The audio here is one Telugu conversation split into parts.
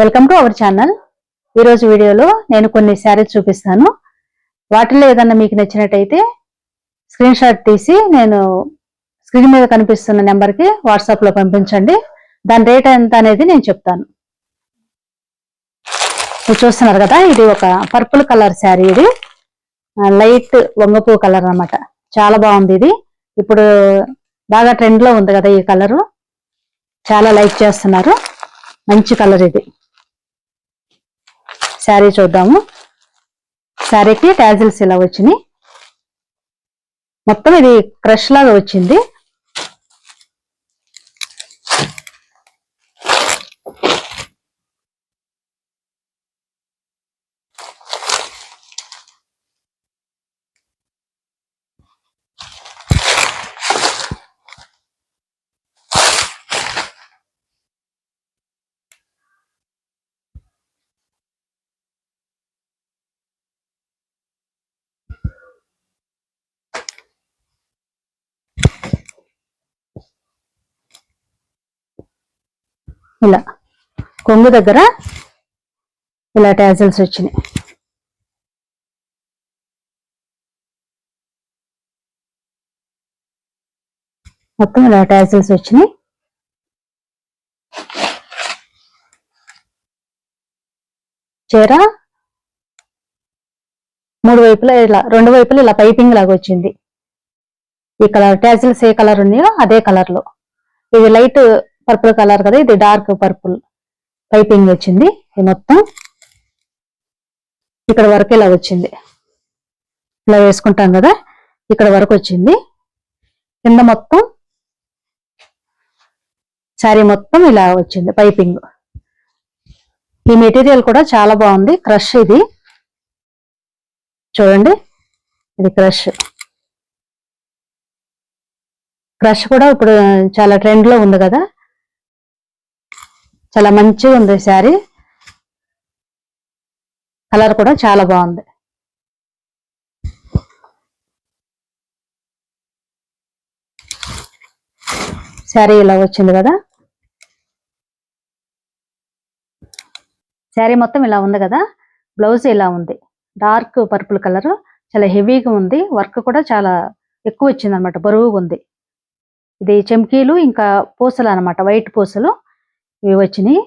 వెల్కమ్ టు అవర్ ఛానల్ ఈరోజు వీడియోలో నేను కొన్ని శారీస్ చూపిస్తాను. వాటిలో ఏదన్నా మీకు నచ్చినట్టయితే స్క్రీన్ షాట్ తీసి నేను స్క్రీన్ మీద కనిపిస్తున్న నెంబర్కి వాట్సాప్లో పంపించండి. దాని రేట్ ఎంత అనేది నేను చెప్తాను. మీరు చూస్తున్నారు కదా ఇది ఒక పర్పుల్ కలర్ శారీ ఇది. లైట్ వంగపూ కలర్ అన్నమాట. చాలా బాగుంది ఇది. ఇప్పుడు బాగా ట్రెండ్లో ఉంది కదా ఈ కలరు చాలా లైక్ చేస్తున్నారు. మంచి కలర్ ఇది. శారీ చూద్దాము. శారీకి ట్యాజిల్స్ ఇలా వచ్చినాయి. మొత్తం ఇది క్రష్ లాగా వచ్చింది. ఇలా. కొంగు దగ్గర ఇలా ట్యాజల్స్ వచ్చినాయి. మొత్తం ఇలా ట్యాజల్స్ వచ్చినాయి. చీర మూడు వైపులా ఇలా రెండు వైపులా ఇలా పైపింగ్ లాగా వచ్చింది. ఈ కలర్ ట్యాజిల్స్ ఏ కలర్ ఉన్నాయో అదే కలర్లో ఇది లైట్ పర్పుల్ కలర్ కదా ఇది డార్క్ పర్పుల్ పైపింగ్ వచ్చింది. ఇది మొత్తం ఇక్కడ వరకు ఇలా వచ్చింది. ఇలా వేసుకుంటాం కదా ఇక్కడ వరకు వచ్చింది. కింద మొత్తం శారీ మొత్తం ఇలా వచ్చింది పైపింగ్. ఈ మెటీరియల్ కూడా చాలా బాగుంది క్రష్ ఇది. చూడండి ఇది క్రష్. క్రష్ కూడా ఇప్పుడు చాలా ట్రెండ్లో ఉంది కదా చాలా మంచిగా ఉంది శారీ. కలర్ కూడా చాలా బాగుంది. శారీ ఇలా వచ్చింది కదా? శారీ మొత్తం ఇలా ఉంది కదా? బ్లౌజ్ ఇలా ఉంది. Dark purple colour. చాలా హెవీగా ఉంది. వర్క్ కూడా చాలా ఎక్కువ వచ్చింది అనమాట బరువుగా ఉంది. ఇది చెమ్కీలు ఇంకా పూసలు అన్నమాట వైట్ పూసలు. ఇవి వచ్చినాయి.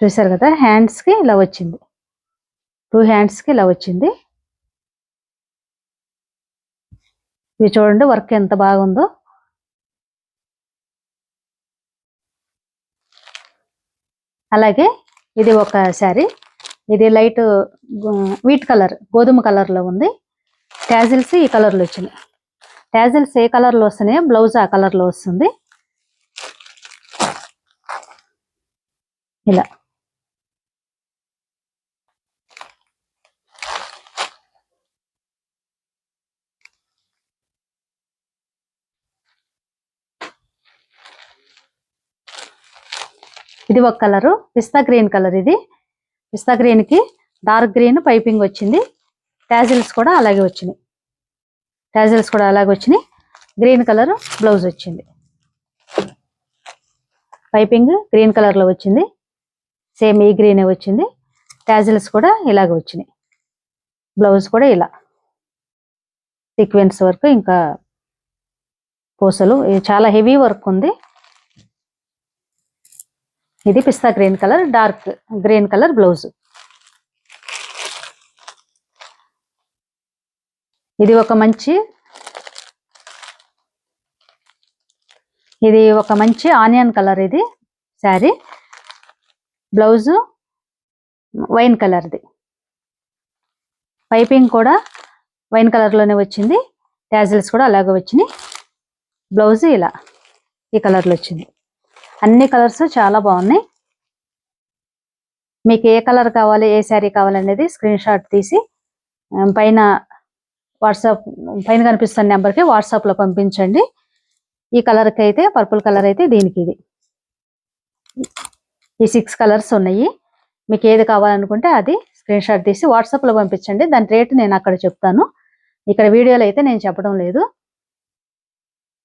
చూసారు కదా హ్యాండ్స్కి ఇలా వచ్చింది. టూ హ్యాండ్స్కి ఇలా వచ్చింది. ఇవి చూడండి వర్క్ ఎంత బాగుందో. అలాగే ఇది ఒక శారీ. ఇది లైట్ వీట్ కలర్ గోధుమ కలర్లో ఉంది. ట్యాజిల్స్ ఈ కలర్లో వచ్చినాయి. ట్యాజిల్స్ ఏ కలర్లో వస్తున్నాయో బ్లౌజ్ ఆ కలర్లో వస్తుంది. ఇలా. ఇది ఒక కలరు పిస్తా గ్రీన్ కలర్ ఇది. పిస్తా గ్రీన్కి డార్క్ గ్రీన్ పైపింగ్ వచ్చింది. ట్యాజిల్స్ కూడా అలాగే వచ్చినాయి. ట్యాజిల్స్ కూడా అలాగే వచ్చినాయి. గ్రీన్ కలర్ బ్లౌజ్ వచ్చింది. పైపింగ్ గ్రీన్ కలర్లో వచ్చింది. సేమ్ ఈ గ్రీనే వచ్చింది. ట్యాజిల్స్ కూడా ఇలాగ వచ్చినాయి. బ్లౌజ్ కూడా ఇలా. సీక్వెన్స్ వర్క్ ఇంకా పూసలు. ఇది చాలా హెవీ వర్క్ ఉంది. ఇది pista green colour dark green colour blouse ఇది ఒక మంచి ఇది ఒక మంచి ఆనియన్ కలర్ ఇది శారీ బ్లౌజు వైన్ కలర్ది. పైపింగ్ కూడా వైన్ కలర్లోనే వచ్చింది. ట్యాజిల్స్ కూడా అలాగే వచ్చినాయి. బ్లౌజ్ ఇలా ఈ కలర్లో వచ్చింది. అన్ని కలర్స్ చాలా బాగున్నాయి. మీకు ఏ కలర్ కావాలి ఏ శారీ కావాలనేది స్క్రీన్ షాట్ తీసి పైన వాట్సాప్ పైన కనిపిస్తున్న నెంబర్కి వాట్సాప్లో పంపించండి. ఈ కలర్కి అయితే పర్పుల్ కలర్ అయితే దీనికి ఇది ఈ సిక్స్ కలర్స్ ఉన్నాయి. మీకు ఏది కావాలనుకుంటే అది స్క్రీన్ షాట్ తీసి వాట్సాప్లో పంపించండి. దాని రేట్ నేను అక్కడ చెప్తాను. ఇక్కడ వీడియోలో అయితే నేను చెప్పడం లేదు.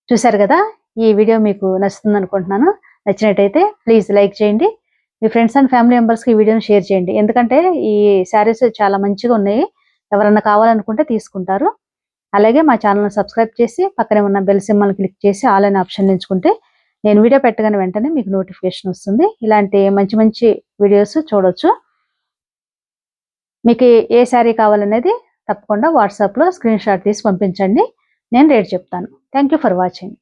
చూశారు కదా? ఈ వీడియో మీకు నచ్చుతుంది అనుకుంటున్నాను. నచ్చినట్టయితే ప్లీజ్ లైక్ చేయండి. మీ ఫ్రెండ్స్ అండ్ ఫ్యామిలీ మెంబర్స్కి ఈ వీడియోని షేర్ చేయండి. ఎందుకంటే ఈ శారీస్ చాలా మంచిగా ఉన్నాయి. ఎవరన్నా కావాలనుకుంటే తీసుకుంటారు. అలాగే మా ఛానల్ని సబ్స్క్రైబ్ చేసి పక్కనే ఉన్న బెల్ సింబల్ క్లిక్ చేసి ఆల్ అనే ఆప్షన్ ఎంచుకుంటే నేను వీడియో పెట్టగానే వెంటనే మీకు నోటిఫికేషన్ వస్తుంది. ఇలాంటి మంచి మంచి వీడియోస్ చూడొచ్చు. మీకు ఏ శారీ కావాలనేది తప్పకుండా వాట్సాప్లో స్క్రీన్ షాట్ తీసి పంపించండి. నేను రేట్ చెప్తాను. Thank for watching